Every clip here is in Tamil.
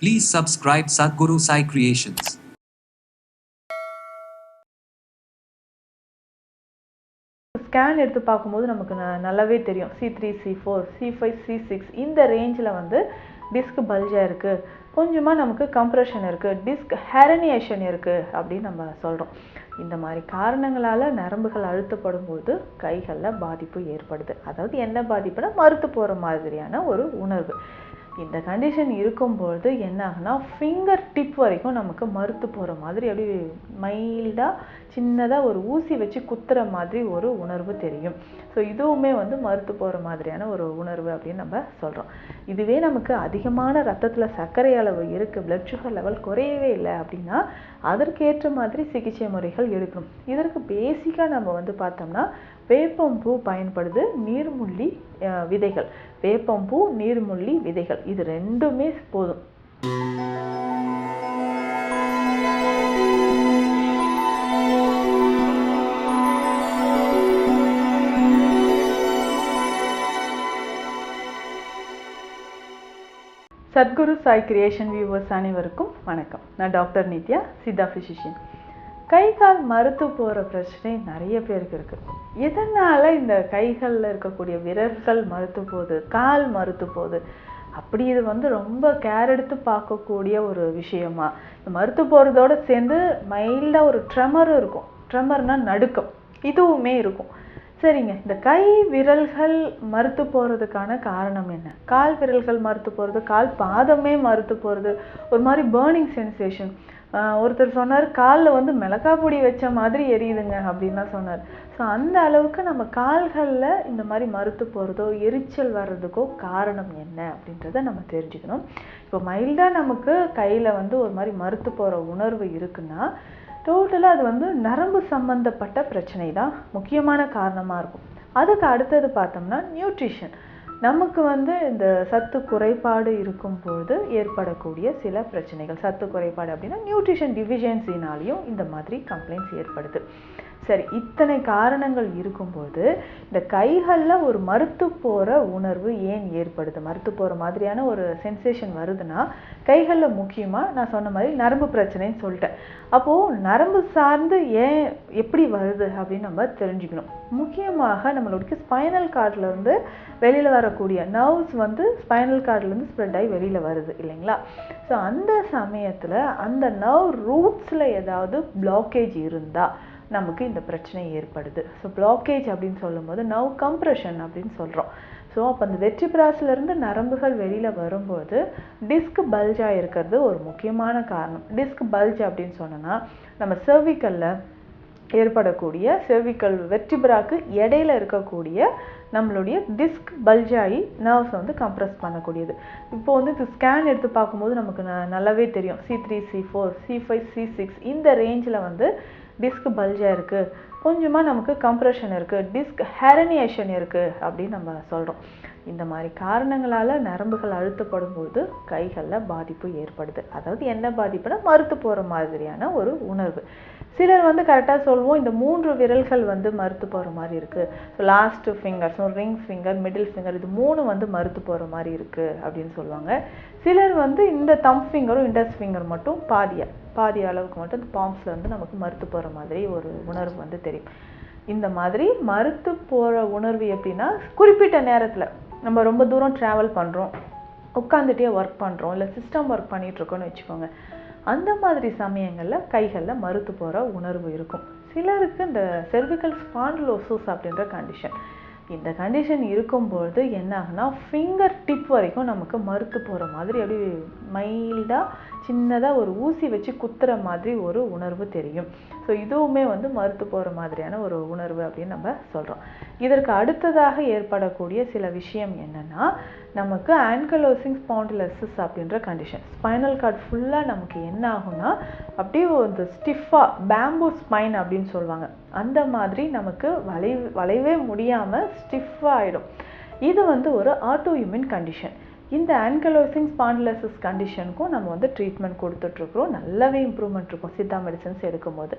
Please subscribe Sadhguru Sai Creations. Scan எடுத்து பார்க்கும்போது நமக்கு ந- நல்லாவே தெரியும். C three C four C five C six இந்த ரேஞ்சில் வந்து டிஸ்க் பல்ஜாக இருக்குது கொஞ்சமாக நமக்கு கம்ப்ரெஷன் இருக்குது டிஸ்க் ஹெரனியேஷன் இருக்குது அப்படின்னு நம்ம சொல்கிறோம் இந்த மாதிரி காரணங்களால் நரம்புகள் அழுத்தப்படும் போது கைகளில் பாதிப்பு ஏற்படுது. அதாவது என்ன பாதிப்புனா மறுத்து போகிற மாதிரியான ஒரு உணர்வு. இந்த கண்டிஷன் இருக்கும்பொழுது என்ன ஆகுனா ஃபிங்கர் டிப் வரைக்கும் நமக்கு மறுத்து போகிற மாதிரி அப்படியே மைல்டாக சின்னதாக ஒரு ஊசி வச்சு குத்துற மாதிரி ஒரு உணர்வு தெரியும். ஸோ இதுவுமே வந்து மறுத்து போகிற மாதிரியான ஒரு உணர்வு அப்படின்னு நம்ம சொல்கிறோம் இதுவே நமக்கு அதிகமான ரத்தத்தில் சர்க்கரை அளவு இருக்குது பிளட் சுகர் லெவல் குறையவே இல்லை அப்படின்னா அதற்கேற்ற மாதிரி சிகிச்சை முறைகள் எடுக்கணும். இதற்கு பேசிக்காக நம்ம வந்து பார்த்தோம்னா வேப்பம்பூ பயன்படுது நீர்முள்ளி விதைகள். வேப்பம்பூ நீர்முள்ளி விதைகள். இது ரெண்டுமே போதும். சத்குரு சாய் கிரியேஷன் வியூவர்ஸ் அனைவருக்கும் வணக்கம். நான் டாக்டர் நித்யா சித்தா ஃபிசிஷியன் கை கால் மறுத்து போகிற பிரச்சனை நிறைய பேருக்கு இருக்குது எதனால் இந்த கைகளில் இருக்கக்கூடிய விரல்கள் மறுத்து போகுது கால் மறுத்து போகுது அப்படி இது வந்து ரொம்ப கேர் எடுத்து பார்க்கக்கூடிய ஒரு விஷயமா? இந்த மறுத்து போகிறதோட சேர்ந்து மைல்டாக ஒரு ட்ரெமரும் இருக்கும். ட்ரெமர்னால் நடுக்கம். இதுவுமே இருக்கும். சரிங்க. இந்த கை விரல்கள் மறுத்து போகிறதுக்கான காரணம் என்ன? கால் விரல்கள் மறுத்து போகிறது கால் பாதமே மறுத்து போகிறது ஒரு மாதிரி பேர்னிங் சென்சேஷன் ஒருத்தர் சொன்னார் காலில் வந்து மிளகாய் பொடி வச்ச மாதிரி எரியுதுங்க அப்படின்லாம் சொன்னார். ஸோ அந்த அளவுக்கு நம்ம கால்களில் இந்த மாதிரி மறுத்து போகிறதோ எரிச்சல் வர்றதுக்கோ காரணம் என்ன அப்படின்றத நம்ம தெரிஞ்சுக்கணும். இப்போ மைல்டாக நமக்கு கையில் வந்து ஒரு மாதிரி மறுத்து போகிற உணர்வு இருக்குன்னா டோட்டலாக அது வந்து நரம்பு சம்பந்தப்பட்ட பிரச்சனை தான் முக்கியமான காரணமாக இருக்கும். அதுக்கு அடுத்தது பார்த்தோம்னா நியூட்ரிஷன் நமக்கு வந்து இந்த சத்து குறைபாடு இருக்கும்பொழுது ஏற்படக்கூடிய சில பிரச்சனைகள். சத்து குறைபாடு அப்படின்னா நியூட்ரிஷன் டிஃபிஷியன்சினாலையும் இந்த மாதிரி கம்ப்ளைண்ட்ஸ் ஏற்படுது. சரி இத்தனை காரணங்கள் இருக்கும்போது இந்த கைகளில் ஒரு மறுத்து போகிற உணர்வு ஏன் ஏற்படுது? மறுத்து போகிற மாதிரியான ஒரு சென்சேஷன் வருதுன்னா கைகளில் முக்கியமாக நான் சொன்ன மாதிரி நரம்பு பிரச்சனைன்னு சொல்லிட்டேன். அப்போது நரம்பு சார்ந்து ஏன் எப்படி வருது அப்படின்னு நம்ம தெரிஞ்சுக்கணும். முக்கியமாக நம்மளுடைய ஸ்பைனல் கார்ட்லேருந்து வெளியில் வரக்கூடிய நர்வ்ஸ் வந்து ஸ்பைனல் கார்ட்லேருந்து ஸ்ப்ரெட் ஆகி வெளியில் வருது இல்லைங்களா? ஸோ அந்த சமயத்தில் அந்த நர்வ் ரூட்ஸில் ஏதாவது பிளாக்கேஜ் இருந்தால் நமக்கு இந்த பிரச்சனை ஏற்படுது. ஸோ பிளாக்கேஜ் அப்படின்னு சொல்லும்போது நவ் கம்ப்ரெஷன் அப்படின்னு சொல்கிறோம் ஸோ அப்போ அந்த வெற்றிபிராசிலேருந்து நரம்புகள் வெளியில் வரும்போது டிஸ்க் பல்ஜாக இருக்கிறது ஒரு முக்கியமான காரணம். டிஸ்க் பல்ஜ் அப்படின்னு சொன்னோன்னா நம்ம cervicalல ஏற்படக்கூடிய செர்விக்கல் வெர்டிபிராக்கு இடையில இருக்கக்கூடிய நம்மளுடைய டிஸ்க் பல்ஜாயி நர்வ்ஸ் வந்து கம்ப்ரஸ் பண்ணக்கூடியது. இப்போ வந்து இது ஸ்கேன் எடுத்து பார்க்கும்போது நமக்கு ந- நல்லாவே தெரியும். C three C four C five C six இந்த ரேஞ்சில் வந்து டிஸ்க் பல்ஜாக இருக்குது கொஞ்சமாக நமக்கு கம்ப்ரெஷன் இருக்குது டிஸ்க் ஹெரனியேஷன் இருக்குது அப்படின்னு நம்ம சொல்கிறோம் இந்த மாதிரி காரணங்களால் நரம்புகள் அழுத்தப்படும் போது கைகளில் பாதிப்பு ஏற்படுது. அதாவது என்ன பாதிப்புனா மறுத்து போகிற மாதிரியான ஒரு உணர்வு. சிலர் வந்து கரெக்டாக சொல்லுவோம் இந்த மூன்று விரல்கள் வந்து மறுத்து போகிற மாதிரி இருக்குது so last finger so ring finger middle finger இது மூணு வந்து மறுத்து போகிற மாதிரி இருக்குது அப்படின்னு சொல்லுவாங்க. சிலர் வந்து இந்த தம் ஃபிங்கரும் இண்டஸ் ஃபிங்கர் மட்டும் பாதியாக பாதி அளவுக்கு மட்டும் இந்த பாம்ஸில் வந்து நமக்கு மறுத்து போகிற மாதிரி ஒரு உணர்வு வந்து தெரியும். இந்த மாதிரி மறுத்து போகிற உணர்வு எப்படின்னா குறிப்பிட்ட நேரத்தில் நம்ம ரொம்ப தூரம் ட்ராவல் பண்ணுறோம் உட்காந்துட்டே ஒர்க் பண்ணுறோம் இல்லை சிஸ்டம் ஒர்க் பண்ணிகிட்ருக்கோன்னு இருக்கோம்னு வச்சுக்கோங்க. அந்த மாதிரி சமயங்களில் கைகளில் மறுத்து போகிற உணர்வு இருக்கும். சிலருக்கு இந்த செர்விக்கல் spondylosis அப்படின்ற கண்டிஷன் இந்த கண்டிஷன் இருக்கும்பொழுது என்ன ஆகுனா ஃபிங்கர் டிப் வரைக்கும் நமக்கு மறுத்து போகிற மாதிரி அப்படியே மைல்டாக சின்னதாக ஒரு ஊசி வச்சு குத்துற மாதிரி ஒரு உணர்வு தெரியும். ஸோ இதுவுமே வந்து மறுத்து போகிற மாதிரியான ஒரு உணர்வு அப்படின்னு நம்ம சொல்கிறோம் இதற்கு அடுத்ததாக ஏற்படக்கூடிய சில விஷயம் என்னென்னா நமக்கு ஆன்கலோசிங் ஸ்பாண்டிலசிஸ் அப்படின்ற கண்டிஷன் ஸ்பைனல் கார்டு ஃபுல்லாக நமக்கு என்ன ஆகும்னா அப்படியே ஒரு ஸ்டிஃபாக பேம்பூ ஸ்பைன் அப்படின்னு சொல்லுவாங்க. அந்த மாதிரி நமக்கு வளை வளைவே முடியாமல் ஸ்டிஃபாக ஆகிடும் இது வந்து ஒரு ஆட்டோ இம்யூன் கண்டிஷன் இந்த ஆன்கலோசிங் ஸ்பாண்டிலசிஸ் கண்டிஷனுக்கும் நம்ம வந்து ட்ரீட்மெண்ட் கொடுத்துட்ருக்குறோம். நல்லாவே இம்ப்ரூவ்மெண்ட் இருக்கும். சித்தா மெடிசன்ஸ் எடுக்கும்போது.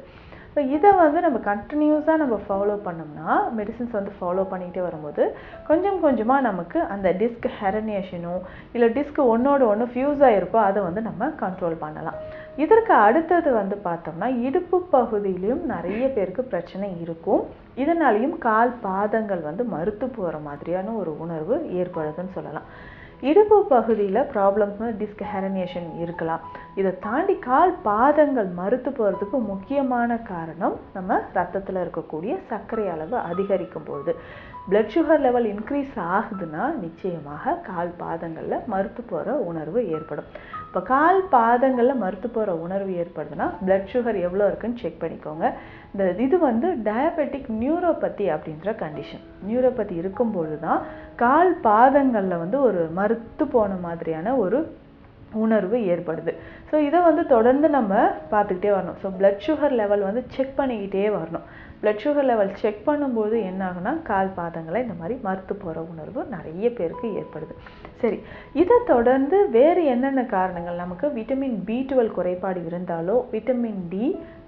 ஸோ இதை வந்து நம்ம கண்டினியூஸாக நம்ம ஃபாலோ பண்ணோம்னா மெடிசின்ஸ் வந்து ஃபாலோ பண்ணிகிட்டே வரும்போது கொஞ்சம் கொஞ்சமாக நமக்கு அந்த டிஸ்க் ஹெரனியேஷனும் இல்லை டிஸ்க் ஒன்றோட ஒன்று ஃபியூஸ் ஆகிருக்கோ அதை வந்து நம்ம கண்ட்ரோல் பண்ணலாம். இதற்கு அடுத்தது வந்து பார்த்தோம்னா இடுப்பு பகுதியிலையும் நிறைய பேருக்கு பிரச்சனை இருக்கும். இதனாலையும் கால் பாதங்கள் வந்து மறுத்து போகிற மாதிரியான ஒரு உணர்வு ஏற்படுதுன்னு சொல்லலாம். இடுப்பு பகுதியில் ப்ராப்ளம்ஸ்னால் டிஸ்க் ஹெரனியேஷன் இருக்கலாம். இதை தாண்டி கால் பாதங்கள் மறுத்து போகிறதுக்கு முக்கியமான காரணம் நம்ம ரத்தத்தில் இருக்கக்கூடிய சர்க்கரை அளவு அதிகரிக்கும் போது. பிளட் சுகர் லெவல் இன்க்ரீஸ் ஆகுதுன்னா நிச்சயமாக கால் பாதங்களில் மறுத்து போகிற உணர்வு ஏற்படும். இப்போ கால் பாதங்களில் மறுத்து போகிற உணர்வு ஏற்படுதுன்னா பிளட் சுகர் எவ்வளோ இருக்குன்னு செக் பண்ணிக்கோங்க. இந்த இது வந்து டயபெட்டிக் நியூரோபதி அப்படின்ற கண்டிஷன் நியூரோபதி இருக்கும்பொழுது தான் கால் பாதங்களில் வந்து ஒரு மறுத்து போன மாதிரியான ஒரு உணர்வு ஏற்படுது. ஸோ இதை வந்து தொடர்ந்து நம்ம பார்த்துக்கிட்டே வரணும். ஸோ பிளட் சுகர் லெவல் வந்து செக் பண்ணிக்கிட்டே வரணும். பிளட் சுகர் லெவல் செக் பண்ணும்போது என்ன ஆகுனா கால் பாதங்களை இந்த மாதிரி மறுத்து போகிற உணர்வு நிறைய பேருக்கு ஏற்படுது. சரி இதை தொடர்ந்து வேறு என்னென்ன காரணங்கள்? நமக்கு விட்டமின் பி டுவெல் குறைபாடு இருந்தாலோ விட்டமின் டி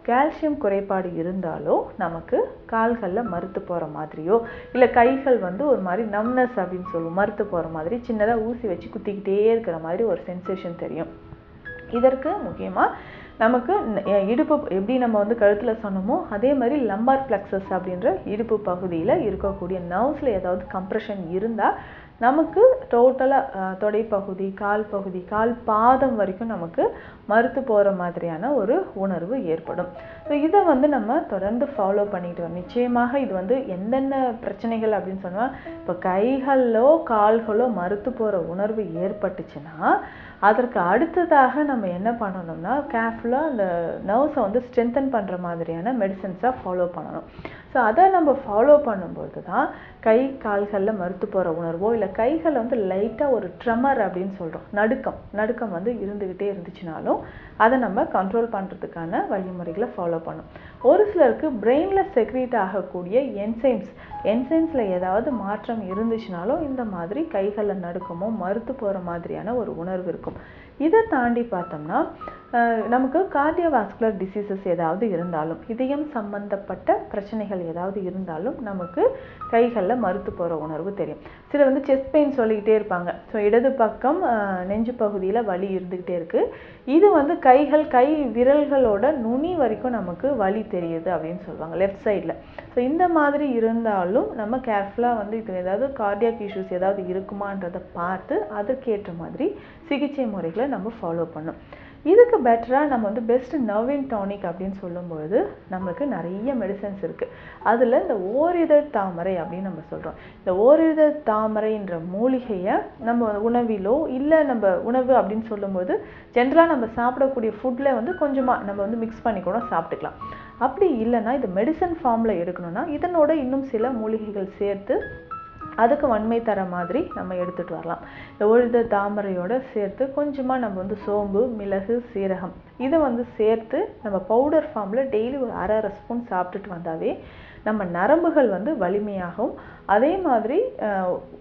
கால்சியம் குறைபாடு இருந்தாலோ நமக்கு கால்களில் மறுத்து போகிற மாதிரியோ இல்லை கைகள் வந்து ஒரு மாதிரி நம்னஸ் அப்படின்னு சொல்லுவோம் மறுத்து போகிற மாதிரி சின்னதாக ஊசி வச்சு குத்திக்கிட்டே இருக்கிற மாதிரி ஒரு சென்சேஷன் தெரியும். இதற்கு முக்கியமாக நமக்கு இடுப்பு எப்படி நம்ம வந்து கழுத்தில் சொன்னோமோ அதே மாதிரி லம்பார் பிளக்ஸஸ் அப்படின்ற இடுப்பு பகுதியில் இருக்கக்கூடிய நர்வ்ஸில் ஏதாவது கம்ப்ரெஷன் இருந்தால் நமக்கு டோட்டலாக தொடைப்பகுதி கால் பகுதி கால் பாதம் வரைக்கும் நமக்கு மறுத்து போகிற மாதிரியான ஒரு உணர்வு ஏற்படும். ஸோ இதை வந்து நம்ம தொடர்ந்து ஃபாலோ பண்ணிட்டு வரோம் நிச்சயமாக இது வந்து எந்தெந்த பிரச்சனைகள் அப்படின்னு சொன்னால் இப்போ கைகளோ கால்களோ மறுத்து போகிற உணர்வு ஏற்பட்டுச்சுன்னா அதற்கு அடுத்ததாக நம்ம என்ன பண்ணணும்னா கேர்ஃபுல்லாக அந்த நர்வ்ஸை வந்து ஸ்ட்ரென்தன் பண்ணுற மாதிரியான மெடிசன்ஸாக ஃபாலோ பண்ணணும். ஸோ அதை நம்ம ஃபாலோ பண்ணும்போது தான் கை கால்களில் மறுத்து போகிற உணர்வோ இல்லை கைகளை வந்து லைட்டாக ஒரு ட்ரமர் அப்படின்னு சொல்கிறோம் நடுக்கம். நடுக்கம் வந்து இருந்துக்கிட்டே இருந்துச்சுனாலும் அதை நம்ம கண்ட்ரோல் பண்ணுறதுக்கான வழிமுறைகளை ஃபாலோ பண்ணும் ஒரு சிலருக்கு பிரெயினில் செக்ரீட் ஆகக்கூடிய என்சைம்ஸ் என்சைம்ஸில் ஏதாவது மாற்றம் இருந்துச்சுனாலும் இந்த மாதிரி கைகளில் நடுக்கமோ மறுத்து போகிற மாதிரியான ஒரு உணர்வு இருக்கும். இதை தாண்டி பார்த்தோம்னா நமக்கு கார்டியோவாஸ்குலர் டிசீசஸ் ஏதாவது இருந்தாலும் இதயம் சம்பந்தப்பட்ட பிரச்சனைகள் ஏதாவது இருந்தாலும் நமக்கு கைகளில் மறுத்து போகிற உணர்வு தெரியும். சில வந்து செஸ்ட் பெயின் சொல்லிக்கிட்டே இருப்பாங்க. ஸோ இடது பக்கம் நெஞ்சு பகுதியில் வலி இருந்துக்கிட்டே இருக்குது இது வந்து கைகள் கை விரல்களோட நுனி வரைக்கும் நமக்கு வலி தெரியுது அப்படின்னு சொல்லுவாங்க லெஃப்ட் சைடில் ஸோ இந்த மாதிரி இருந்தாலும் நம்ம கேர்ஃபுல்லாக வந்து இது ஏதாவது கார்டியாக் இஷ்யூஸ் ஏதாவது இருக்குமான்றதை பார்த்து அதற்கேற்ற மாதிரி சிகிச்சை முறைகளை நம்ம ஃபாலோ பண்ணணும். இதுக்கு பெட்டராக நம்ம வந்து பெஸ்ட் நர்வின் டானிக் அப்படின்னு சொல்லும்போது நமக்கு நிறைய மெடிசன்ஸ் இருக்குது அதில் இந்த ஓரிதழ் தாமரை அப்படின்னு நம்ம சொல்கிறோம் இந்த ஓரிதழ் தாமரைன்ற மூலிகையை நம்ம உணவிலோ இல்லை நம்ம உணவு அப்படின்னு சொல்லும்போது ஜென்ரலாக நம்ம சாப்பிடக்கூடிய ஃபுட்டில் வந்து கொஞ்சமாக நம்ம வந்து மிக்ஸ் பண்ணி கூட சாப்பிட்டுக்கலாம். அப்படி இல்லைன்னா இது மெடிசன் ஃபார்மில் எடுக்கணும்னா இதனோட இன்னும் சில மூலிகைகள் சேர்த்து அதுக்கு வன்மை தர மாதிரி நம்ம எடுத்துகிட்டு வரலாம். இந்த உழுத தாமரையோடு சேர்த்து கொஞ்சமாக நம்ம வந்து சோம்பு மிளகு சீரகம் இதை வந்து சேர்த்து நம்ம பவுடர் ஃபார்மில் டெய்லி ஒரு அரை அரை ஸ்பூன் சாப்பிட்டுட்டு வந்தாவே நம்ம நரம்புகள் வந்து வலிமையாகும். அதே மாதிரி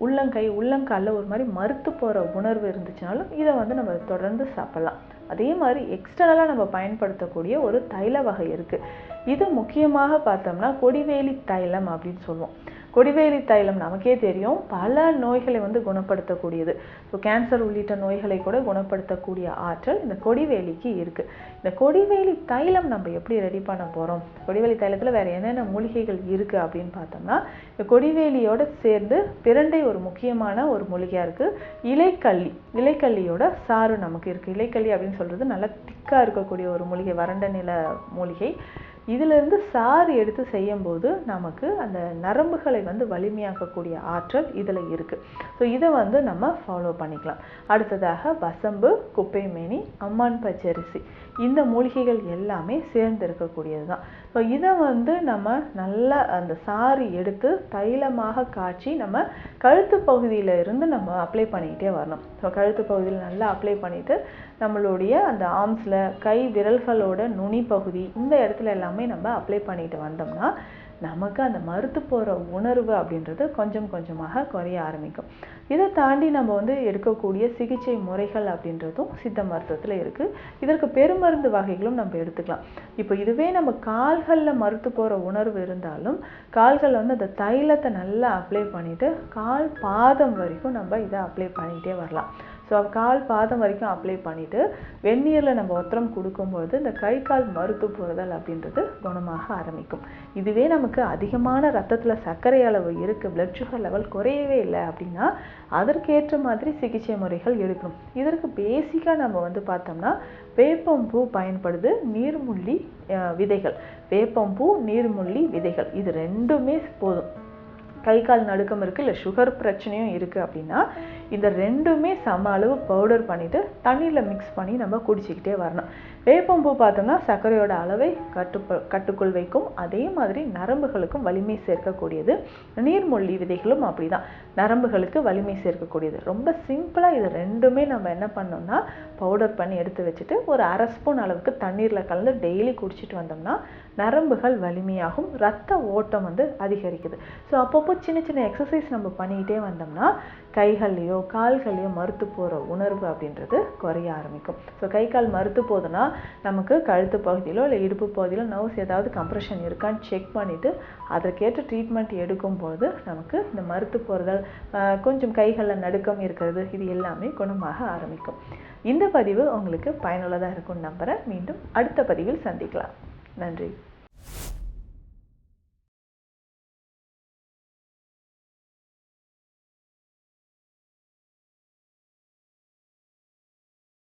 உள்ளங்கை உள்ளங்காலில் ஒரு மாதிரி மறுத்து போகிற உணர்வு இருந்துச்சுனாலும் இதை வந்து நம்ம தொடர்ந்து சாப்பிட்லாம். அதே மாதிரி எக்ஸ்டர்னலாக நம்ம பயன்படுத்தக்கூடிய ஒரு தைல வகை இருக்குது இது முக்கியமாக பார்த்தோம்னா கொடிவேலி தைலம் அப்படின்னு சொல்லுவோம். கொடிவேலி தைலம் நமக்கே தெரியும். பல நோய்களை வந்து குணப்படுத்தக்கூடியது. ஸோ கேன்சர் உள்ளிட்ட நோய்களை கூட குணப்படுத்தக்கூடிய ஆற்றல் இந்த கொடிவேலிக்கு இருக்குது இந்த கொடிவேலி தைலம் நம்ம எப்படி ரெடி பண்ண போகிறோம் கொடிவேலி தைலத்தில் வேறு என்னென்ன மூலிகைகள் இருக்குது அப்படின்னு பார்த்தோம்னா இந்த கொடிவேலியோட சேர்ந்து பிரண்டை ஒரு முக்கியமான ஒரு மூலிகையாக இருக்குது இலைக்கள்ளி இலைக்கல்லியோட சாறு நமக்கு இருக்குது இலைக்கள்ளி அப்படின்னு சொல்கிறது நல்லா திக்காக இருக்கக்கூடிய ஒரு மூலிகை வறண்ட நில மூலிகை. இதிலிருந்து சாறு எடுத்து செய்யும்போது நமக்கு அந்த நரம்புகளை வந்து வலிமையாக்கக்கூடிய ஆற்றல் இதில் இருக்குது ஸோ இதை வந்து நம்ம ஃபாலோ பண்ணிக்கலாம். அடுத்ததாக வசம்பு குப்பைமேனி அம்மான் பச்சரிசி. இந்த மூலிகைகள் எல்லாமே சேர்ந்து இருக்கக்கூடியது தான் ஸோ இதை வந்து நம்ம நல்லா அந்த சாறு எடுத்து தைலமாக காய்ச்சி நம்ம கழுத்து பகுதியில் இருந்து நம்ம அப்ளை பண்ணிக்கிட்டே வரணும். ஸோ கழுத்து பகுதியில் நல்லா அப்ளை பண்ணிவிட்டு நம்மளுடைய அந்த ஆர்ம்ஸில் கை விரல்களோட நுனி பகுதி இந்த இடத்துல எல்லாமே நம்ம அப்ளை பண்ணிட்டு வந்தோம்னா நமக்கு அந்த மறுத்து போகிற உணர்வு அப்படின்றது கொஞ்சம் கொஞ்சமாக குறைய ஆரம்பிக்கும். இதை தாண்டி நம்ம வந்து எடுக்கக்கூடிய சிகிச்சை முறைகள் அப்படின்றதும் சித்த மருத்துவத்தில் இருக்குது இதற்கு பெருமருந்து வகைகளும் நம்ம எடுத்துக்கலாம். இப்போ இதுவே நம்ம கால்களில் மறுத்து போகிற உணர்வு இருந்தாலும் கால்களில் வந்து அந்த தைலத்தை நல்லா அப்ளை பண்ணிவிட்டு கால் பாதம் வரைக்கும் நம்ம இதை அப்ளை பண்ணிகிட்டே வரலாம். ஸோ கால் பாதம் வரைக்கும் அப்ளை பண்ணிவிட்டு வெந்நீரில் நம்ம ஒத்தரம் கொடுக்கும்பொழுது இந்த கை கால் மறுத்து போகிறதல் அப்படின்றது குணமாக ஆரம்பிக்கும். இதுவே நமக்கு அதிகமான ரத்தத்தில் சர்க்கரை அளவு இருக்குது பிளட் சுகர் லெவல் குறையவே இல்லை அப்படின்னா அதற்கேற்ற மாதிரி சிகிச்சை முறைகள் எடுக்கணும். இதற்கு பேசிக்காக நம்ம வந்து பார்த்தோம்னா வேப்பம்பூ பயன்படுது நீர்முள்ளி விதைகள். வேப்பம்பூ நீர்முள்ளி விதைகள். இது ரெண்டுமே போதும். கை கால் நடுக்கம் இருக்குது இல்லை சுகர் பிரச்சனையும் இருக்குது அப்படின்னா இந்த ரெண்டுமே சம அளவு பவுடர் பண்ணிவிட்டு தண்ணியில் மிக்ஸ் பண்ணி நம்ம குடிச்சிக்கிட்டே வரணும். வேப்பம்பூ பார்த்தோம்னா சர்க்கரையோட அளவை கட்டுப்ப கட்டுக்குள் வைக்கும். அதே மாதிரி நரம்புகளுக்கும் வலிமை சேர்க்கக்கூடியது. நீர்மொழி விதைகளும் அப்படிதான். நரம்புகளுக்கு வலிமை சேர்க்கக்கூடியது. ரொம்ப சிம்பிளாக இது ரெண்டுமே நம்ம என்ன பண்ணோம்னா பவுடர் பண்ணி எடுத்து வச்சுட்டு ஒரு அரை ஸ்பூன் அளவுக்கு தண்ணீரில் கலந்து டெய்லி குடிச்சிட்டு வந்தோம்னா நரம்புகள் வலிமையாகும். ரத்த ஓட்டம் வந்து அதிகரிக்குது. ஸோ அப்பப்போ சின்ன சின்ன எக்ஸசைஸ் நம்ம பண்ணிக்கிட்டே வந்தோம்னா கைகள்லையோ கால்கள்லையோ மறுத்து போகிற உணர்வு அப்படின்றது குறைய ஆரம்பிக்கும். ஸோ கை கால் மறுத்து போகுதுன்னா நமக்கு கழுத்து பகுதியிலோ இல்லை இடுப்பு பகுதியிலோ நர்வ்ஸ் ஏதாவது கம்ப்ரெஷன் இருக்கான்னு செக் பண்ணிவிட்டு அதற்கேற்ற ட்ரீட்மெண்ட் எடுக்கும்போது நமக்கு இந்த மறுத்து போகிறதல் கொஞ்சம் கைகளில் நடுக்கம் இருக்கிறது இது எல்லாமே குணமாக ஆரம்பிக்கும். இந்த பதிவு உங்களுக்கு பயனுள்ளதாக இருக்கும்னு நம்புகிறேன் மீண்டும் அடுத்த பதிவில் சந்திக்கலாம். நன்றி.